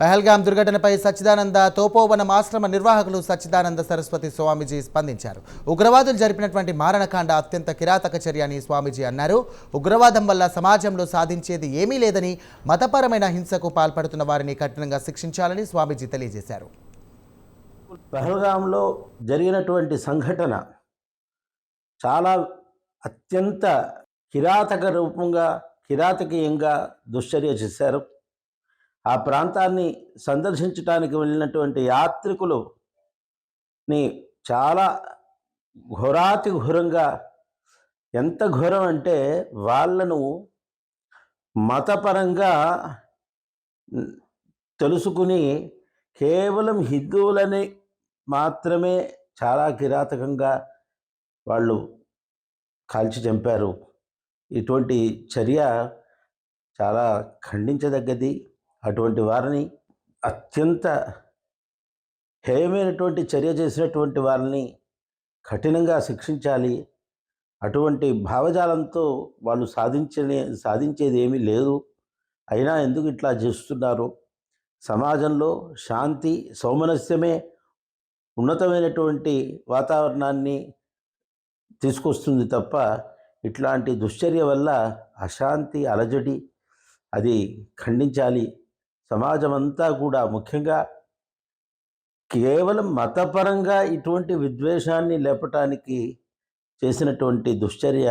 పహల్గాం దుర్ఘటనపై సచ్చిదానంద తోపోవనం ఆశ్రమ నిర్వాహకులు సచ్చిదానంద సరస్వతి స్వామీజీ స్పందించారు. ఉగ్రవాదులు జరిపినటువంటి మారణకాండ అత్యంత కిరాతక చర్య అని స్వామీజీ అన్నారు. ఉగ్రవాదం వల్ల సమాజంలో సాధించేది ఏమీ లేదని మతపరమైన హింసకు పాల్పడుతున్న వారిని కఠినంగా శిక్షించాలని స్వామీజీ తెలియజేశారు. పహల్గాంలో జరిగినటువంటి సంఘటన చాలా అత్యంత కిరాతక రూపంగా కిరాతకీయంగా దుశ్చర్య చేశారు. ఆ ప్రాంతాన్ని సందర్శించడానికి వెళ్ళినటువంటి యాత్రికులు ని చాలా ఘోరాతి ఘోరంగా ఎంత ఘోరం అంటే వాళ్ళను మతపరంగా తెలుసుకుని కేవలం హిందువులని మాత్రమే చాలా కిరాతకంగా వాళ్ళు కాల్చి చంపారు. ఇటువంటి చర్య చాలా ఖండించదగ్గది. అటువంటి వారిని అత్యంత హేయమైనటువంటి చర్య చేసినటువంటి వారిని కఠినంగా శిక్షించాలి. అటువంటి భావజాలంతో వాళ్ళు సాధించనే సాధించేది ఏమీ లేదు. అయినా ఎందుకు ఇట్లా చేస్తున్నారు? సమాజంలో శాంతి సౌమనస్యమే ఉన్నతమైనటువంటి వాతావరణాన్ని తీసుకొస్తుంది తప్ప ఇట్లాంటి దుశ్చర్య వల్ల అశాంతి అలజడి అది ఖండించాలి. సమాజం అంతా కూడా ముఖ్యంగా కేవలం మతపరంగా ఇటువంటి విద్వేషాన్ని లేపటానికి చేసినటువంటి దుశ్చర్య